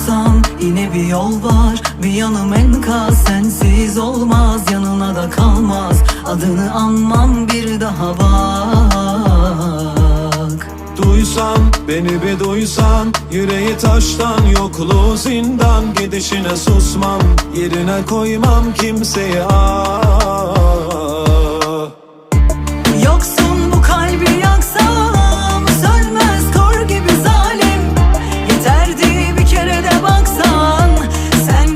Bulsam yine bir yol var. Bir yanım enkaz sensiz olmaz. Yanına da kalmaz. Adını anmam bir daha bak. Duysan beni bir duysan. Yüreği taştan yokluğu zindan. Gidişine susmam Yerine koymam kimseyi. Ah